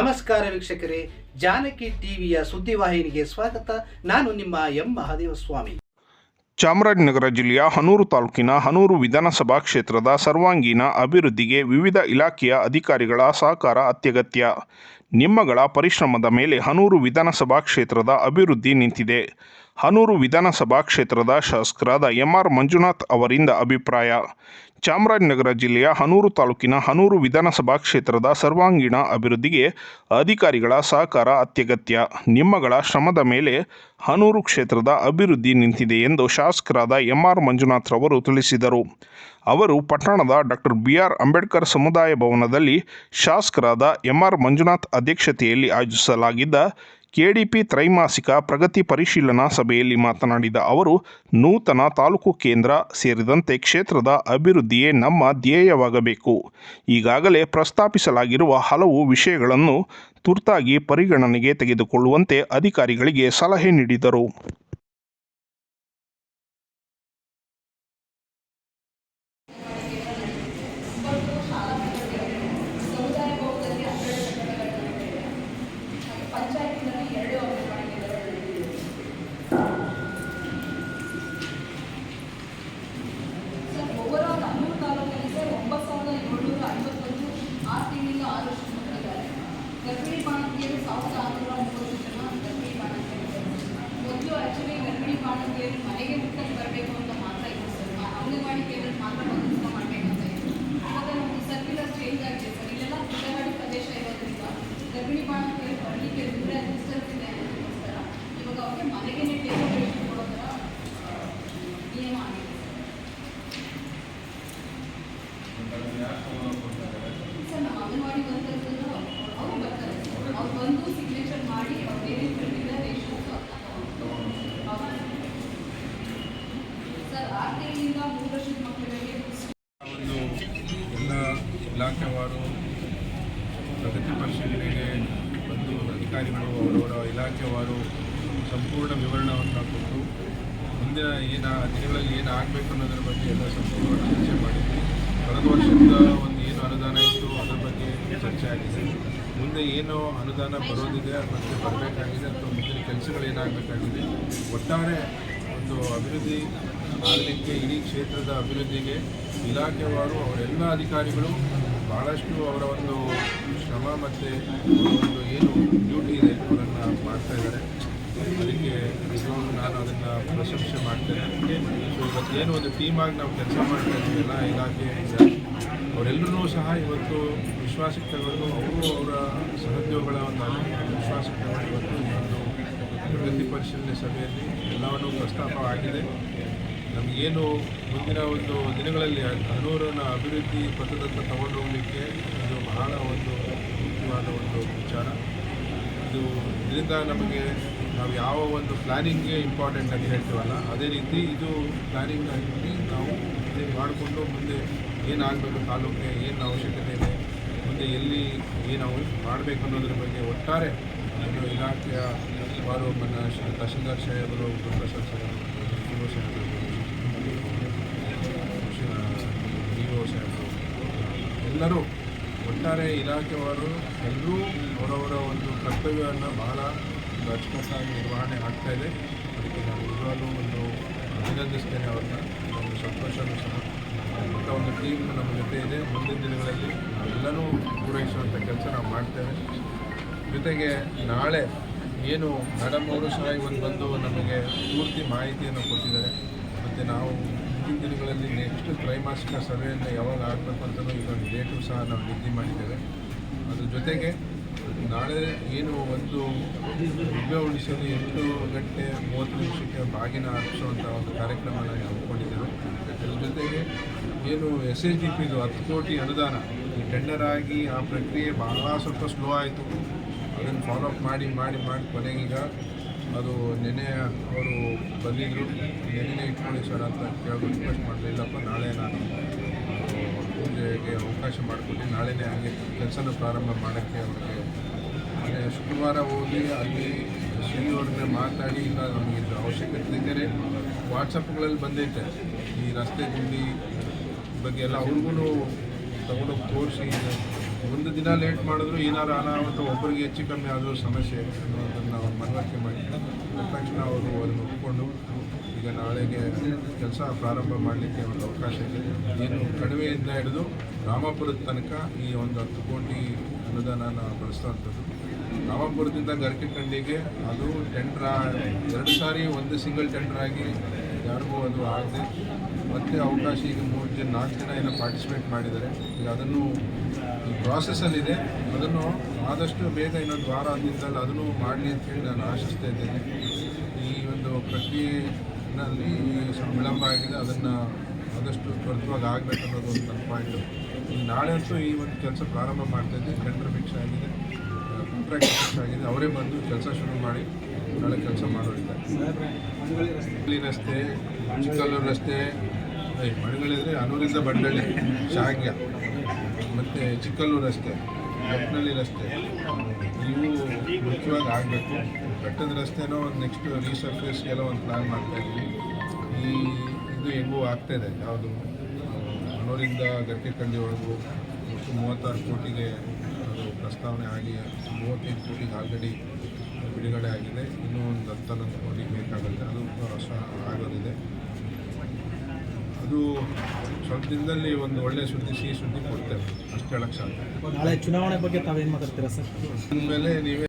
ನಮಸ್ಕಾರ ವೀಕ್ಷಕರೇ, ಜಾನಕಿ ಟಿವಿಯ ಸುದ್ದಿವಾಹಿನಿಗೆ ಸ್ವಾಗತ. ನಾನು ನಿಮ್ಮ ಎಂ. ಮಹಾದೇವ ಸ್ವಾಮಿ ಚಾಮರಾಜನಗರ ಜಿಲ್ಲೆಯ ಹನೂರು ತಾಲೂಕಿನ ಹನೂರು ವಿಧಾನಸಭಾ ಕ್ಷೇತ್ರದ ಸರ್ವಾಂಗೀಣ ಅಭಿವೃದ್ಧಿಗೆ ವಿವಿಧ ಇಲಾಖೆಯ ಅಧಿಕಾರಿಗಳ ಸಹಕಾರ ಅತ್ಯಗತ್ಯ. ನಿಮ್ಮಗಳ ಪರಿಶ್ರಮದ ಮೇಲೆ ಹನೂರು ವಿಧಾನಸಭಾ ಕ್ಷೇತ್ರದ ಅಭಿವೃದ್ಧಿ ನಿಂತಿದೆ. ಹನೂರು ವಿಧಾನಸಭಾ ಕ್ಷೇತ್ರದ ಶಾಸಕರಾದ ಎಂ ಆರ್ ಮಂಜುನಾಥ್ ಅವರಿಂದ ಅಭಿಪ್ರಾಯ. ಚಾಮರಾಜನಗರ ಜಿಲ್ಲೆಯ ಹನೂರು ತಾಲೂಕಿನ ಹನೂರು ವಿಧಾನಸಭಾ ಕ್ಷೇತ್ರದ ಸರ್ವಾಂಗೀಣ ಅಭಿವೃದ್ಧಿಗೆ ಅಧಿಕಾರಿಗಳ ಸಹಕಾರ ಅತ್ಯಗತ್ಯ. ನಿಮ್ಮಗಳ ಶ್ರಮದ ಮೇಲೆ ಹನೂರು ಕ್ಷೇತ್ರದ ಅಭಿವೃದ್ಧಿ ನಿಂತಿದೆ ಎಂದು ಶಾಸಕರಾದ ಎಂ ಆರ್ ಮಂಜುನಾಥ್ ರವರು ತಿಳಿಸಿದರು. ಅವರು ಪಟ್ಟಣದ ಡಾಕ್ಟರ್ ಬಿ ಆರ್ ಅಂಬೇಡ್ಕರ್ ಸಮುದಾಯ ಭವನದಲ್ಲಿ ಶಾಸಕರಾದ ಎಂ ಆರ್ ಮಂಜುನಾಥ್ ಅಧ್ಯಕ್ಷತೆಯಲ್ಲಿ ಆಯೋಜಿಸಲಾಗಿದ್ದ ಕೆಡಿಪಿ ತ್ರೈಮಾಸಿಕ ಪ್ರಗತಿ ಪರಿಶೀಲನಾ ಸಭೆಯಲ್ಲಿ ಮಾತನಾಡಿದ ಅವರು, ನೂತನ ತಾಲೂಕು ಕೇಂದ್ರ ಸೇರಿದಂತೆ ಕ್ಷೇತ್ರದ ಅಭಿವೃದ್ಧಿಯೇ ನಮ್ಮ ಧ್ಯೇಯವಾಗಬೇಕು. ಈಗಾಗಲೇ ಪ್ರಸ್ತಾಪಿಸಲಾಗಿರುವ ಹಲವು ವಿಷಯಗಳನ್ನು ತುರ್ತಾಗಿ ಪರಿಗಣನೆಗೆ ತೆಗೆದುಕೊಳ್ಳುವಂತೆ ಅಧಿಕಾರಿಗಳಿಗೆ ಸಲಹೆ ನೀಡಿದರು. ಬಾಣಂತಿಯರು ಮನೆಗೆ ಮುಟ್ಟಕ್ಕೆ ಬರಬೇಕು ಅಂತ ಮಾತ್ರ ಇತ್ತು ಸರ್. ಅಂಗನವಾಡಿ ಕೇಂದ್ರಕ್ಕೆ ಮಾತ್ರ ಬಂದು ಮಾಡಬೇಕಂತ ಇತ್ತು ಇವಾಗ ನಮಗೆ ಸರ್ಕ್ಯುಲರ್ ಚೇಂಜ್ ಆಗಿದೆ ಸರ್. ಇಲ್ಲೆಲ್ಲ ಗುಡ್ಡಗಾಡು ಪ್ರದೇಶ ಇರೋದ್ರಿಂದ ಗರ್ಭಿಣಿ ಬಾಣಂತಿಯರು ಬರಲಿಕ್ಕೆ ದೂರ ಡಿಸ್ಟೆನ್ಸ್ ಇದೆ ಅನ್ನೋದಕ್ಕೋಸ್ಕರ ಇವಾಗ ಅವ್ರಿಗೆ ಮನೆಗೆ ಟೇಬಲ್ ಕೊಡೋ ಥರ ನಿಯಮ ಆಗಿದೆ ಸರ್. ನಮ್ಮ ಅಂಗನವಾಡಿ ವರ್ಕರ್ಸ್ ಅವ್ರು ಬರ್ತಾರೆ ಅವ್ರು ಬಂದು ಸಿಗ್ನೇಚರ್ ಮಾಡಿ ಅವ್ರು ಏನೇನು ಕೊಟ್ಟಿದ್ದಾರೆ ರೇಷನ್ಸ್ ಸರ್ ಆರು ತಿಂಗಳಿಂದ ಮೂರು ವರ್ಷದ ಮಕ್ಕಳಿಗೆ ಒಂದು ಎಲ್ಲ ಇಲಾಖೆವಾರು ಪ್ರಗತಿ ಪರಿಶೀಲನೆಗೆ ಬಂದು ಅಧಿಕಾರಿಗಳು, ಅವರವರ ಇಲಾಖೆವಾರು ಸಂಪೂರ್ಣ ವಿವರಣವನ್ನು ಕೊಟ್ಟು ಮುಂದಿನ ಏನ, ದಿನಗಳಲ್ಲಿ ಏನು ಆಗಬೇಕು ಅನ್ನೋದ್ರ ಬಗ್ಗೆ ಎಲ್ಲ ಸಂಪೂರ್ಣವಾಗಿ ಚರ್ಚೆ ಮಾಡಿದ್ವಿ. ಕಳೆದ ವರ್ಷದಿಂದ ಒಂದು ಏನು ಅನುದಾನ ಇತ್ತು, ಅದರ ಬಗ್ಗೆ ಚರ್ಚೆ ಆಗಿದೆ. ಮುಂದೆ ಏನು ಅನುದಾನ ಬರೋದಿದೆ, ಅದ್ರ ಬಗ್ಗೆ ಬರಬೇಕಾಗಿದೆ, ಅಥವಾ ಮುಂದಿನ ಕೆಲಸಗಳು ಏನಾಗಬೇಕಾಗಿದೆ ಒಟ್ಟಾರೆ ಒಂದು ಅಭಿವೃದ್ಧಿ ಆಗಲಿಕ್ಕೆ ಇಡೀ ಕ್ಷೇತ್ರದ ಅಭಿವೃದ್ಧಿಗೆ ಇಲಾಖೆವಾರು, ಅವರೆಲ್ಲ ಅಧಿಕಾರಿಗಳು ಭಾಳಷ್ಟು ಅವರ ಒಂದು ಶ್ರಮ ಮತ್ತು ಒಂದು ಏನು ಡ್ಯೂಟಿ ಇದೆ ಅವರನ್ನು ಮಾಡ್ತಾ ಇದ್ದಾರೆ. ಅದಕ್ಕೆ ನಿಜವಾಗ್ಲೂ ನಾನು ಅದನ್ನು ಪ್ರಶಂಸೆ ಮಾಡ್ತೇನೆ. ಸೊ ಇವತ್ತು ಏನು ಒಂದು ಟೀಮಾಗಿ ನಾವು ಕೆಲಸ ಮಾಡ್ತಾ ಇದ್ದೀವಿ, ಎಲ್ಲ ಇಲಾಖೆ ಅವರೆಲ್ಲರೂ ಸಹ ಇವತ್ತು ವಿಶ್ವಾಸಕ್ಕೆ ತಗೊಂಡು ಅವರು ಅವರ ಸಹೋದ್ಯೋಗಗಳ ಒಂದು ವಿಶ್ವಾಸಕ್ಕೆ ತಗೊಂಡು ಇವತ್ತು ಒಂದು ಪ್ರಗತಿ ಪರಿಶೀಲನೆ ಸಭೆಯಲ್ಲಿ ಎಲ್ಲವನ್ನೂ ಪ್ರಸ್ತಾಪ ಆಗಿದೆ ನಮಗೇನು ಮುಂದಿನ ಒಂದು ದಿನಗಳಲ್ಲಿ ಹನೂರನ ಅಭಿವೃದ್ಧಿ ಪಥದತ್ತ ತಗೊಂಡು ಹೋಗಲಿಕ್ಕೆ ಇದು ಬಹಳ ಒಂದು ಮುಖ್ಯವಾದ ಒಂದು ವಿಚಾರ. ಇದು ಇದರಿಂದ ನಮಗೆ ನಾವು ಯಾವ ಒಂದು ಪ್ಲ್ಯಾನಿಂಗ್ಗೆ ಇಂಪಾರ್ಟೆಂಟ್ ಅಂತ ಹೇಳ್ತೀವಲ್ಲ, ಅದೇ ರೀತಿ ಇದು ಪ್ಲ್ಯಾನಿಂಗ್ ಆಗಿ ನಾವು ಇದೇ ಮಾಡಿಕೊಂಡು ಮುಂದೆ ಏನಾಗಬೇಕು, ತಾಲೂಕಿಗೆ ಏನು ಅವಶ್ಯಕತೆ ಇದೆ, ಮುಂದೆ ಎಲ್ಲಿ ಏನು ಮಾಡಬೇಕು ಅನ್ನೋದ್ರ ಬಗ್ಗೆ ಒಟ್ಟಾರೆ ನಮ್ಮ ಇಲಾಖೆಯ ಸುಮಾರು ನನ್ನ ತಹಶೀಲ್ದಾರ್ ಸಾಹೇಬರು ಪ್ರೊಫೆಸರ್ ಸಾಹೇಬರು ಸಾಹೇಬರು ಎಲ್ಲರೂ ಒಟ್ಟಾರೆ ಇಲಾಖೆಯವರು ಎಲ್ಲರೂ ಅವರವರ ಒಂದು ಕರ್ತವ್ಯವನ್ನು ಬಹಳ ಅಚ್ಚುಕಟ್ಟಾಗಿ ನಿರ್ವಹಣೆ ಆಗ್ತಾ ಇದೆ. ಅದಕ್ಕೆ ನಾನು ನಿಜವಾಗಲೂ ಒಂದು ಅಭಿನಂದಿಸ್ತೇನೆ ಅವ್ರನ್ನ. ಒಂದು ಸಂತೋಷವೂ ಸಹ ಒಂದು ಟೀಮ್ ನಮ್ಮ ಜೊತೆ ಇದೆ. ಮುಂದಿನ ದಿನಗಳಲ್ಲಿ ನಾವೆಲ್ಲನೂ ಪೂರೈಸುವಂಥ ಕೆಲಸ ನಾವು ಮಾಡ್ತೇವೆ. ಜೊತೆಗೆ ನಾಳೆ ಏನು ಮೇಡಮ್ ಅವರು ಸಹ ಇವತ್ತು ಬಂದು ನಮಗೆ ಪೂರ್ತಿ ಮಾಹಿತಿಯನ್ನು ಕೊಟ್ಟಿದ್ದಾರೆ. ಮತ್ತು ನಾವು ಮುಂದಿನ ದಿನಗಳಲ್ಲಿ ನೆಕ್ಸ್ಟ್ ತ್ರೈಮಾಸಿಕ ಸಭೆಯನ್ನು ಯಾವಾಗ ಆಗಬೇಕು ಅಂತಲೂ ಈಗ ಡೇಟು ಸಹ ನಾವು ನಿಗದಿ ಮಾಡಿದ್ದೇವೆ. ಅದ್ರ ಜೊತೆಗೆ ನಾಳೆ ಏನು ಒಂದು ದಿವ್ಯ ಉಳಿಸಲು ಎಂಟು ಗಂಟೆ ಮೂವತ್ತು ನಿಮಿಷಕ್ಕೆ ಬಾಗಿನ ಹಾಕಿಸುವಂಥ ಒಂದು ಕಾರ್ಯಕ್ರಮನ ಹಮ್ಮಿಕೊಂಡಿದ್ದೇವೆ. ಅದ್ರ ಜೊತೆಗೆ ಏನು ಎಸ್ ಎಚ್ ಡಿ ಪಿದು ಹತ್ತು ಕೋಟಿ ಅನುದಾನ ಟೆಂಡರ್ ಆಗಿ ಆ ಪ್ರಕ್ರಿಯೆ ಭಾಳ ಸ್ವಲ್ಪ ಸ್ಲೋ ಆಯಿತು. ಅದನ್ನು ಫಾಲೋ ಅಪ್ ಮಾಡಿ ಮಾಡಿ ಮಾಡಿ ಕೊನೆಗೀಗ ಅದು ನೆನೆ ಅವರು ಬಂದಿದ್ದರು ನೆನೆ ಇಟ್ಕೊಳ್ಳಿ ಸರ್ ಅಂತ ಕೇಳೋದು ರಿಕ್ವೆಸ್ಟ್ ಮಾಡಲಿಲ್ಲಪ್ಪ ನಾಳೆ ನಾನು ಪೂಜೆಗೆ ಅವಕಾಶ ಮಾಡಿಕೊಟ್ಟು ನಾಳೆನೇ ಹಾಗೆ ಕೆಲಸನ ಪ್ರಾರಂಭ ಮಾಡೋಕ್ಕೆ ಅವ್ರಿಗೆ ಮೊನ್ನೆ ಶುಕ್ರವಾರ ಹೋಗಿ ಅಲ್ಲಿ ಶ್ರೀ ಅವ್ರನ್ನ ಮಾತಾಡಿ ಇಲ್ಲ ಇದು ಅವಶ್ಯಕತೆ ಇದ್ದರೆ ವಾಟ್ಸಪ್ಗಳಲ್ಲಿ ಬಂದೈತೆ. ಈ ರಸ್ತೆ ಗುಂಡಿ ಬಗ್ಗೆ ಎಲ್ಲ ಅವ್ರಿಗೂ ತಗೊಂಡೋಗಿ ತೋರಿಸಿ. ಒಂದು ದಿನ ಲೇಟ್ ಮಾಡಿದ್ರು ಏನಾರು ಅನಾಹುತ, ಒಬ್ಬರಿಗೆ ಹೆಚ್ಚು ಕಮ್ಮಿ ಆದರೂ ಸಮಸ್ಯೆ ಅನ್ನೋದನ್ನು ಅವ್ರು ಮನವರಿಕೆ ಮಾಡಿ ತಕ್ಷಣ ಅವರು ಅದನ್ನು ಒಪ್ಪಿಕೊಂಡು ಈಗ ನಾಳೆಗೆ ಕೆಲಸ ಪ್ರಾರಂಭ ಮಾಡಲಿಕ್ಕೆ ಒಂದು ಅವಕಾಶ ಇದೆ. ಏನು ಕಣಿವೆಯಿಂದ ಹಿಡಿದು ರಾಮಾಪುರದ ತನಕ ಈ ಒಂದು ಹತ್ತು ಕೋಟಿ ಅನುದಾನನ ಬಳಸುವಂಥದ್ದು ರಾಮಾಪುರದಿಂದ ಗರ್ಕಿಕಂಡಿಗೆ ಅದು ಟೆಂಡ್ರ ಎರಡು ಸಾರಿ ಒಂದು ಸಿಂಗಲ್ ಟೆಂಡರ್ ಆಗಿ ಯಾರಿಗೂ ಅದು ಆಗದೆ ಮತ್ತೆ ಅವಕಾಶ ಈಗ ಮೂರು ಜನ, ನಾಲ್ಕು ಜನ ಏನೋ ಪಾರ್ಟಿಸಿಪೇಟ್ ಮಾಡಿದ್ದಾರೆ. ಈಗ ಅದನ್ನು ಈ ಪ್ರಾಸೆಸ್ಸಲ್ಲಿದೆ ಅದನ್ನು ಆದಷ್ಟು ಬೇಗ ಇನ್ನೊಂದು ವಾರ ದಿನದಲ್ಲಿ ಅದನ್ನು ಮಾಡಲಿ ಅಂತೇಳಿ ನಾನು ಆಶಿಸ್ತಾ ಇದ್ದೇನೆ. ಈ ಒಂದು ಪ್ರಕ್ರಿಯೆನಲ್ಲಿ ವಿಳಂಬ ಆಗಿದೆ. ಅದನ್ನು ಆದಷ್ಟು ತ್ವರಿತವಾಗಿ ಆಗಬೇಕು ಅನ್ನೋದು ಒಂದು ನನ್ನ ಪಾಯಿಂಟು ಈಗ ನಾಳೆ ಅಂತೂ ಈ ಒಂದು ಕೆಲಸ ಪ್ರಾರಂಭ ಮಾಡ್ತಾ ಇದ್ದೆ. ಟೆಂಡರ್ ಫಿಕ್ಸ್ ಆಗಿದೆ. ಕಾಂಟ್ರಾಕ್ಟ್ ಫಿಕ್ಸ್ ಆಗಿದೆ. ಅವರೇ ಬಂದು ಕೆಲಸ ಶುರು ಮಾಡಿ ನಾಳೆ ಕೆಲಸ ಮಾಡೋರಿದ್ದಾರೆ. ರಸ್ತೆ, ಚಿಕ್ಕಲ್ಲೂರು ರಸ್ತೆ ಮಳಗಳಿದ್ರೆ ಅನೂರಿಂದ ಬಂಡಳ್ಳಿ, ಶಾಗ್ಯ. ಮತ್ತು ಚಿಕ್ಕಲ್ಲೂರು ರಸ್ತೆ ಬೆಟ್ಟನಳ್ಳಿ ರಸ್ತೆ. ಇವು ಮುಖ್ಯವಾಗಿ ಆಗಬೇಕು. ಬೆಟ್ಟದ ರಸ್ತೆನೋ ಒಂದು ನೆಕ್ಸ್ಟ್ ರೀಸರ್ಫೇಸ್ಗೆಲ್ಲ ಒಂದು ಪ್ಲ್ಯಾನ್ ಮಾಡ್ತಾ ಇದ್ವಿ ಈ ಇದು ಹೆಂಗೂ ಆಗ್ತಾಯಿದೆ ಯಾವುದು ಅನೂರಿಂದ ಗಟ್ಟಿಕಂಡಿವರೆಗೂ ಒಟ್ಟು ಮೂವತ್ತಾರು ಕೋಟಿಗೆ ಅದು ಪ್ರಸ್ತಾವನೆ ಆಗಿ ಮೂವತ್ತೈದು ಕೋಟಿಗೆ ಆಲ್ರೆಡಿ ಬಿಡುಗಡೆ ಆಗಿದೆ. ಇನ್ನೂ ಒಂದು ಹತ್ತು ಕೋಟಿಗೆ ಕೋಟಿ ಬೇಕಾಗುತ್ತೆ. ಅದು ಆಗೋದಿದೆ. ಅದು ಸ್ವಲ್ಪ ದಿನದಲ್ಲಿ ಒಂದು ಒಳ್ಳೆಯ ಸುದ್ದಿ ಸಿಹಿ ಸುದ್ದಿ ಕೊಡ್ತೇವೆ. ಅಷ್ಟು ಹೇಳಕ್ಕೆ ಸಾಧ್ಯ. ನಾಳೆ ಚುನಾವಣೆ ಬಗ್ಗೆ ತಾವೇನು ಮಾತಾಡ್ತೀರಾ ಸರ್? ಅಂದಮೇಲೆ ನೀವೇ